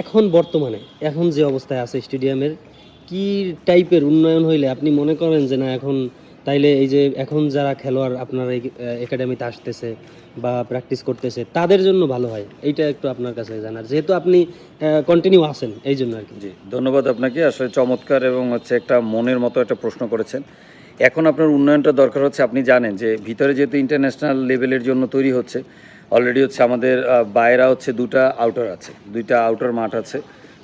এখন বর্তমানে, এখন যে অবস্থায় আছে স্টেডিয়ামের, কি টাইপের উন্নয়ন হইলে? আপনি মনে করেন যে না, এখন তাইলে এই যে এখন যারা খেলোয়াড় আপনার এই একাডেমিতে আসতেছে বা প্র্যাকটিস করতেছে, তাদের জন্য ভালো হয়? এইটা একটু আপনার কাছে জানার। যেহেতু আপনি কন্টিনিউ আছেন, এই জন্য আর কি। জি, ধন্যবাদ আপনাকে। আসলে চমৎকার এবং হচ্ছে একটা মনের মতো একটা প্রশ্ন করেছেন। এখন আপনার উন্নয়নটা দরকার হচ্ছে, আপনি জানেন যে ভিতরে যেহেতু ইন্টারন্যাশনাল লেভেলের জন্য তৈরি হচ্ছে অলরেডি হচ্ছে আমাদের বাইরা হচ্ছে দুটা আউটার আছে দুইটা আউটার মাঠ আছে।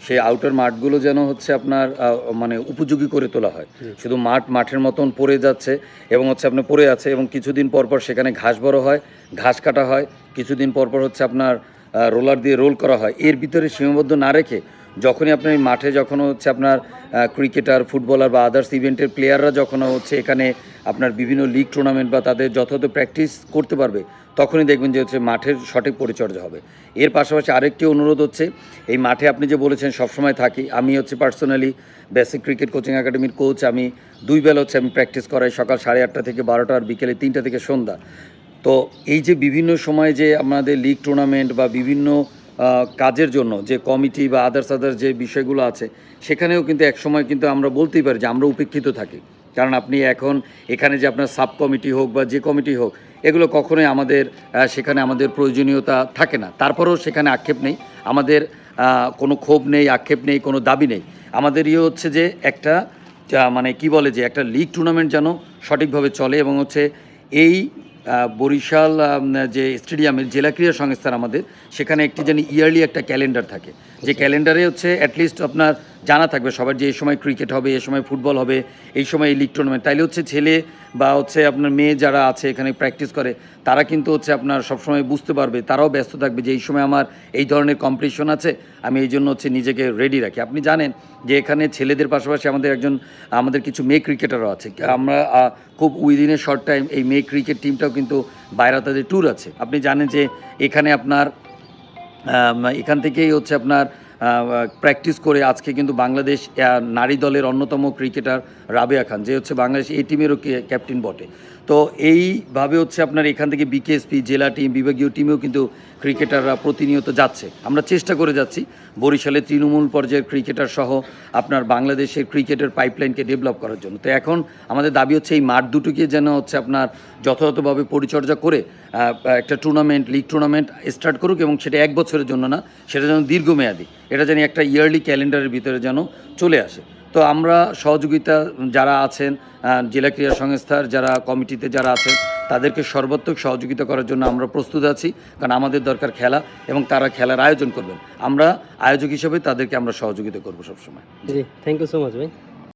সেই আউটার মাঠগুলো যেন হচ্ছে আপনার মানে উপযোগী করে তোলা হয়। শুধু মাঠ মাঠের মতন পড়ে যাচ্ছে এবং হচ্ছে আপনার পড়ে আছে এবং কিছুদিন পর পর সেখানে ঘাস বড় হয় ঘাস কাটা হয় কিছুদিন পর পর হচ্ছে আপনার রোলার দিয়ে রোল করা হয়। এর ভিতরে সীমাবদ্ধ না রেখে যখনই আপনি এই মাঠে যখন হচ্ছে আপনার ক্রিকেটার ফুটবলার বা আদার্স ইভেন্টের প্লেয়াররা যখন হচ্ছে এখানে আপনার বিভিন্ন লিগ টুর্নামেন্ট বা তাদের যথাযথ প্র্যাকটিস করতে পারবে, তখনই দেখবেন যে হচ্ছে মাঠের সঠিক পরিচর্যা হবে। এর পাশাপাশি আরেকটি অনুরোধ হচ্ছে, এই মাঠে আপনি যে বলেছেন, সবসময় থাকি। আমি হচ্ছে পার্সোনালি বেসিক ক্রিকেট কোচিং একাডেমির কোচ আমি দুই বেলা হচ্ছে আমি প্র্যাকটিস করাই সকাল সাড়ে আটটা থেকে বারোটা আর বিকেলে তিনটা থেকে সন্ধ্যা। তো এই যে বিভিন্ন সময় যে আমাদের লিগ টুর্নামেন্ট বা বিভিন্ন কাজের জন্য যে কমিটি বা আদার্স আদার্স যে বিষয়গুলো আছে, সেখানেও কিন্তু এক সময় কিন্তু আমরা বলতেই পারি যে আমরা উপেক্ষিত থাকি। কারণ আপনি এখন এখানে যে আপনার সাব কমিটি হোক বা যে কমিটি হোক, এগুলো কখনোই আমাদের সেখানে আমাদের প্রয়োজনীয়তা থাকে না। তারপরেও সেখানে আক্ষেপ নেই। আমাদের কোনো ক্ষোভ নেই, আক্ষেপ নেই, কোনো দাবি নেই। আমাদের ইয়ে হচ্ছে যে একটা মানে কি বলে যে একটা লিগ টুর্নামেন্ট যেন সঠিকভাবে চলে এবং হচ্ছে এই বরিশাল যে স্টেডিয়ামের জেলা ক্রীড়া সংস্থার আমাদের সেখানে একটি যেন ইয়ারলি একটা ক্যালেন্ডার থাকে। যে ক্যালেন্ডারে হচ্ছে অ্যাটলিস্ট আপনার জানা থাকবে সবার যে এই সময় ক্রিকেট হবে, এই সময় ফুটবল হবে, এই সময় এই লিগ টুর্নামেন্ট তাইলে হচ্ছে ছেলে বা হচ্ছে আপনার মেয়ে যারা আছে এখানে প্র্যাকটিস করে, তারা কিন্তু হচ্ছে আপনার সবসময় বুঝতে পারবে, তারাও ব্যস্ত থাকবে যে এই সময় আমার এই ধরনের কম্পিটিশন আছে, আমি এই জন্য হচ্ছে নিজেকে রেডি রাখি। আপনি জানেন যে এখানে ছেলেদের পাশাপাশি আমাদের একজন, আমাদের কিছু মেয়ে ক্রিকেটারও আছে। আমরা খুব উইদিনে শর্ট টাইম এই মেয়ে ক্রিকেট টিমটাও কিন্তু বাইরে তাদের ট্যুর আছে। আপনি জানেন যে এখানে আপনার এখান থেকেই হচ্ছে আপনার প্র্যাকটিস করে আজকে কিন্তু বাংলাদেশ নারী দলের অন্যতম ক্রিকেটার রাবেয়া খান, যে হচ্ছে বাংলাদেশ এই টিমেরও ক্যাপ্টেন বটে। তো এইভাবে হচ্ছে আপনার এখান থেকে বিকেএসপি জেলা টিম, বিভাগীয় টিমেও কিন্তু ক্রিকেটাররা প্রতিনিয়ত যাচ্ছে। আমরা চেষ্টা করে যাচ্ছি। বরিশালে তৃণমূল পর্যায়ের ক্রিকেটার সহ আপনার বাংলাদেশের ক্রিকেটের পাইপলাইনকে ডেভেলপ করার জন্য। তো এখন আমাদের দাবি হচ্ছে এই মাঠ দুটোকে যেন হচ্ছে আপনার যথাযথভাবে পরিচর্যা করে একটা টুর্নামেন্ট লিগ টুর্নামেন্ট স্টার্ট করুক এবং সেটা এক বছরের জন্য না, সেটা যেন দীর্ঘমেয়াদী, এটা যেন একটা ইয়ারলি ক্যালেন্ডারের ভিতরে যেন চলে আসে। তো আমরা সহযোগিতা যারা আছেন জেলা ক্রীড়া সংস্থার যারা কমিটিতে যারা আছেন, তাদেরকে সর্বাত্মক সহযোগিতা করার জন্য আমরা প্রস্তুত আছি। কারণ আমাদের দরকার খেলা এবং তারা খেলার আয়োজন করবেন। আমরা আয়োজক হিসেবে তাদেরকে আমরা সহযোগিতা করব সবসময়। জি থ্যাংক ইউ সো মাচ ভাই।